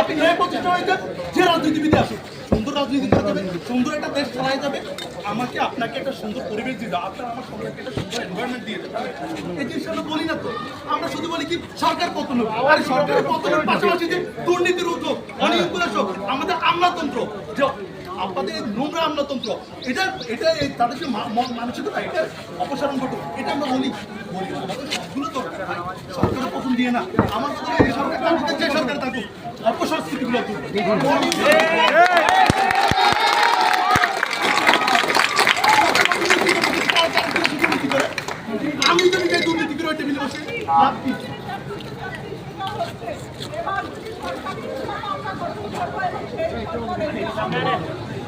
আপনি ন্যায় প্রতিষ্ঠা হয়ে যান যে রাজনীতিবিদে আসুন সুন্দর রাজনীতি করা যাবে, সুন্দর একটা দেশ চালায় যাবে, আমাকে আপনাকে একটা সুন্দর পরিবেশ দাও আপনার আমার সবাইকে একটা সুন্দর এনভায়রনমেন্ট দিয়ে দেবে এই জিনিসটা আমরা বলি না তো। আমরা শুধু বলি কি, সরকার পতন হবে আর সরকারের পতনের পাশাপাশি যে দুর্নীতির উদ্যোগ অনিয়ম আমাদের আমলাতন্ত্র, যে আপনাদের নোংরা আমলাতন্ত্র এটা এটা এই তাদের যে মা- মন- মানসিকতা এটা অপসারণ ঘটুক এটা আমরা বলি বলি সরকারের পতন দিয়ে না। আমার এই সরকার থাকুক যে সরকার থাকুক অপসংস্কৃতিগুলো আমি যদি যাই দুর্নীতি করে টেবিলে বসে লাভ কি?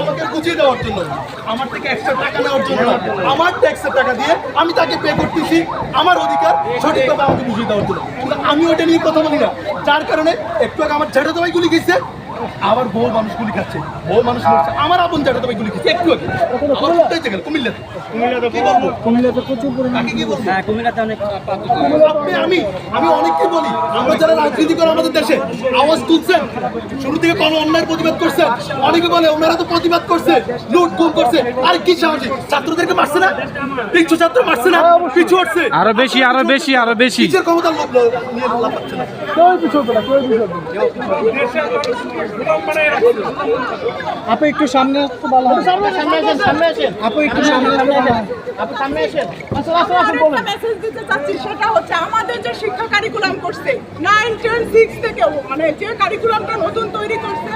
আমাকে বুঝিয়ে দেওয়ার জন্য। আমার থেকে এক্সট্রা টাকা নেওয়ার জন্য না। আমার ট্যাক্সের টাকা দিয়ে আমি তাকে পে করতেছি। আমার অধিকার সঠিকভাবে আমাকে বুঝিয়ে দেওয়ার জন্য। কিন্তু আমি ওটা নিয়ে কথা বলি না। যার কারণে একটু আগে আমার ছেড়ে দেওয়াই গুলি গেছে আবার বহু মানুষ গুলি খাচ্ছে বহু মানুষ মরছে। আমার আপন ঝাড়া দাবাই গুলি খাচ্ছে একটু আগে। আমার কোথায় গেল কুমিল্লাতে কুমিল্লাতে কি বলব? কুমিল্লাতে প্রচুর পরিমাণ কি বলব? হ্যাঁ কুমিল্লাতে অনেক আপনি আমি আমি অনেককে বলি? আমরা যারা রাজনীতি করে আমাদের দেশে আওয়াজ তুলছেন শুরু থেকে কোনো অন্যায় প্রতিবাদ করছেন অনেকে বলে ওনারা তো প্রতিবাদ করছে লুট গুম করছে। আর কি সাহসী? ছাত্রদেরকে মারছে না? পিছু ছাত্র মারছে না? পিছু হটছে আরও বেশি আরও বেশি আরও বেশি। নিজের ক্ষমতা নিয়ে লাভ পাচ্ছে না কেউ পিছবে না। কেউ পিছবে আপু একটু সামনে আসতে ভালো হয় সামনে সামনে আসেন সামনে আসেন। আপু একটু সামনে সামনে আসেন আপু সামনে আসেন। আসুন আসুন আসুন বলুন। মেসেজ দিতে চাচ্ছি সেটা হচ্ছে আমাদের যে শিক্ষা কারিকুলাম করছে নাইন টেন সিক্স থেকে মানে যে কারিকুলামটা নতুন তৈরি করছে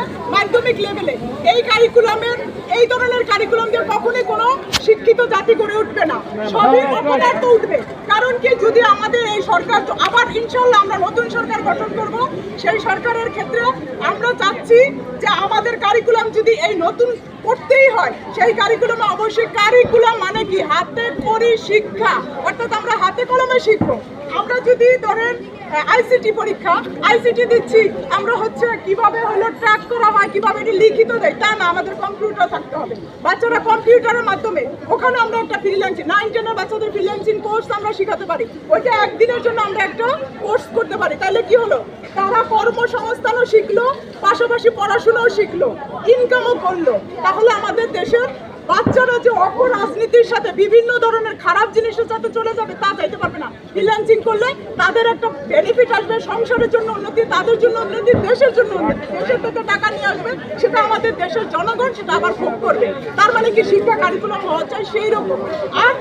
মাধ্যমিক লেভেলে এই কারিকুলামের এই ধরনের কারিকুলাম দিয়ে কখনোই কোনো শিক্ষিত জাতি গড়ে উঠবে না। সবই অপদার্থ উঠবে। কারণ কি, যদি আমাদের এই সরকার, আবার ইনশাল্লাহ আমরা নতুন সরকার গঠন করব, সেই সরকারের ক্ষেত্রে আমরা চাচ্ছি যে আমাদের কারিকুলাম যদি এই নতুন করতেই হয়, সেই কারিকুলামে অবশ্যই কারিকুলাম মানে কি? হাতে করি শিক্ষা। অর্থাৎ আমরা হাতে কলমে শিখব। আমরা যদি ধরেন আইসিটি পরীক্ষা, আইসিটি দিচ্ছি, আমরা হচ্ছে কীভাবে হলো ট্র্যাক করা হয়, কীভাবে এটি লিখিত দেয়, তা না, আমাদের কম্পিউটার থাকতে হবে। বাচ্চারা কম্পিউটারের মাধ্যমে, ওখানে আমরা একটা ফ্রিল্যান্সিং নাইন টেনের বাচ্চাদের ফ্রিল্যান্সিং কোর্স আমরা শেখাতে পারি। ওইটা একদিনের জন্য আমরা একটা কোর্স করতে পারি। তাহলে কি হলো? তারা কর্মসংস্থানও শিখলো, পাশাপাশি পড়াশোনাও শিখলো ইনকামও করল। তাহলে আমাদের দেশের বাচ্চারা যে অপরাজনীতির সাথে বিভিন্ন ধরনের খারাপ জিনিসের সাথে চলে যাবে, তা চাইতে পারবে না। ফ্রিল্যান্সিং করলে তাদের একটা বেনিফিট আসবে সংসারের জন্য উন্নতি, তাদের জন্য উন্নতি, দেশের জন্য উন্নতি। দেশের থেকে টাকা নিয়ে আসবে, সেটা আমাদের দেশের জনগণ, সেটা আবার ভোগ করবে। তার মানে কি শিক্ষা কারিকুলাম হওয়া চাই সেই রকম। আর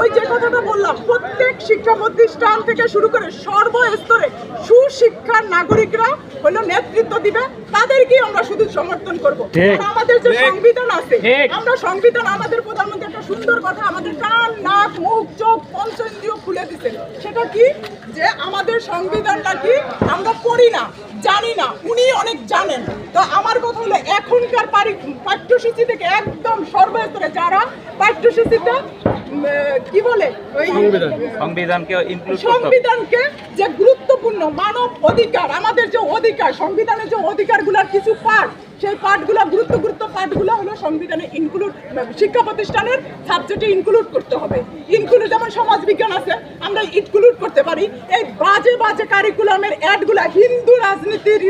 ওই যে কথাটা বললাম, প্রত্যেক শিক্ষা প্রতিষ্ঠান থেকে শুরু করে সর্বস্তরে সুশিক্ষার নাগরিকরা হলো নেতৃত্ব দিবে তাদেরকে আমরা শুধু সমর্থন করব। আর আমাদের যে সংবিধান আছে আমরা সংবিধান আমাদের প্রধানমন্ত্রী একটা সুন্দর কথা আমাদের কান নাক মুখ চোখ পঞ্চেন্দ্রিয় খুলে দিতেন সেটা কি? যে আমাদের সংবিধানটা কি? আমরা পড়ি না। জানি না উনি অনেক জানেন। তো আমার কথা হলো এখনকার পারি- পাঠ্যসূচি থেকে একদম সর্বস্তরে যারা পাঠ্যসূচিতে কি বলে? সংবিধানকে সংবিধানকে যে গুরুত্বপূর্ণ মানব অধিকার আমাদের যে অধিকার সংবিধানের যে অধিকারগুলোর কিছু পার্ট সেই পার্টগুলো গুরুত্ব গুরুত্ব পার্টগুলো হলো সংবিধানে ইনক্লুড শিক্ষা প্রতিষ্ঠানের সাবজেক্টে ইনক্লুড করতে হবে। ইনক্লুড যেমন সমাজ বিজ্ঞান আছে আমরা ইনক্লুড করতে পারি। এই বাজে বাজে কারিকুলামের অ্যাডগুলা হিন্দু রাজনীতির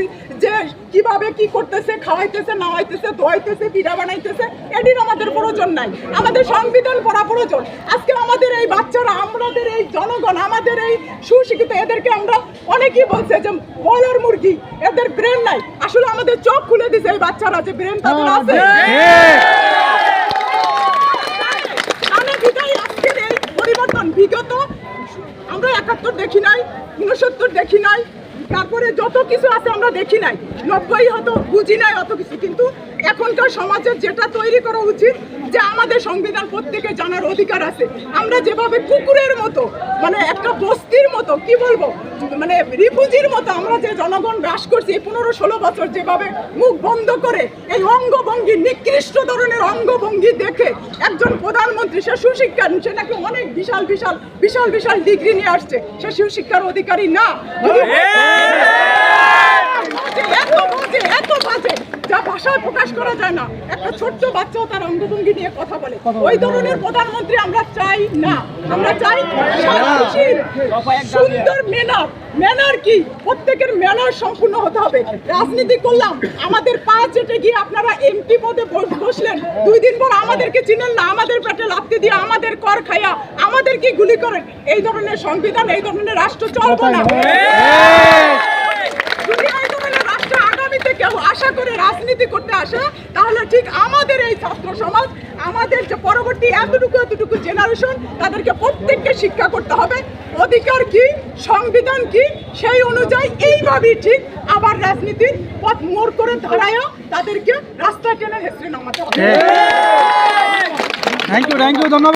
যে কীভাবে কি করতেছে খাওয়াইতেছে নাওয়াইতেছে ধোয়াইতেছে পিঠা বানাইতেছে এটির আমাদের প্রয়োজন নাই। আমাদের সংবিধান পড়া প্রয়োজন। আজকে আমাদের এই বাচ্চারা আমাদের এই জনগণ আমাদের এই সুশিক্ষিত এদেরকে আমরা অনেকেই বলছে যে বলার মুরগি এদের ব্রেন নাই। আসলে আমাদের চোখ খুলে দিছে এই বাচ্চারা যে ব্রেন তাদের আছে। আমরা একাত্তর দেখি নাই উনসত্তর দেখি নাই। তারপরে যত কিছু আছে আমরা দেখি নাই। নব্বই হয়তো বুঝি নাই অত কিছু, কিন্তু এখনকার সমাজের যেটা তৈরি করা উচিত যে আমাদের সংবিধান প্রত্যেকে জানার অধিকার আছে। আমরা যেভাবে কুকুরের মতো মানে একটা বস্তির মতো কি বলব মানে রিফুজির মতো আমরা যে জনগণ হ্রাস করছি এই পনেরো ষোলো বছর যেভাবে মুখ বন্ধ করে এই অঙ্গভঙ্গি নিকৃষ্ট ধরনের অঙ্গভঙ্গি দেখে একজন প্রধানমন্ত্রী সে সুশিক্ষা সে নাকি অনেক বিশাল বিশাল বিশাল বিশাল ডিগ্রি নিয়ে আসছে। সে সুশিক্ষার অধিকারী না। এত বাজে এত বাজে যা ভাষায় প্রকাশ করা যায় না, একটা ছোট্ট বাচ্চাও তার অঙ্গভঙ্গি নিয়ে কথা বলে। ওই ধরনের প্রধানমন্ত্রী আমরা চাই না। আমরা চাই সুন্দর মেনার ম্যানার কি? প্রত্যেকের ম্যানার সম্পূর্ণ হতে হবে। রাজনীতি করলাম, আমাদের পা চেটে গিয়ে আপনারা এমপি পদে বস- বসলেন। দুই দিন পর আমাদেরকে চিনেন না, আমাদের পেটে লাপ্তি দিয়ে আমাদের কর খাইয়া আমাদেরকে গুলি করেন? এই ধরনের সংবিধান, এই ধরনের রাষ্ট্র চলবে না যদি এই ধরনের রাষ্ট্র আগামীতে কেউ আশা করে রাজনীতি করতে আসে, তাহলে ঠিক আমাদের এই ছাত্র সমাজ, আমাদের যে পরবর্তী এতটুকু এতটুকু জেনারেশন তাদেরকে প্রত্যেককে শিক্ষা করতে হবে। অধিকার কি, সংবিধান কি, সেই অনুযায়ী এইভাবেই ঠিক আবার রাজনীতির পথ মোড় করে দাঁড়ায় তাদেরকে রাস্তা টেনে হেসড়ে নামাতে হবে। থ্যাংক ইউ থ্যাংক ইউ ধন্যবাদ।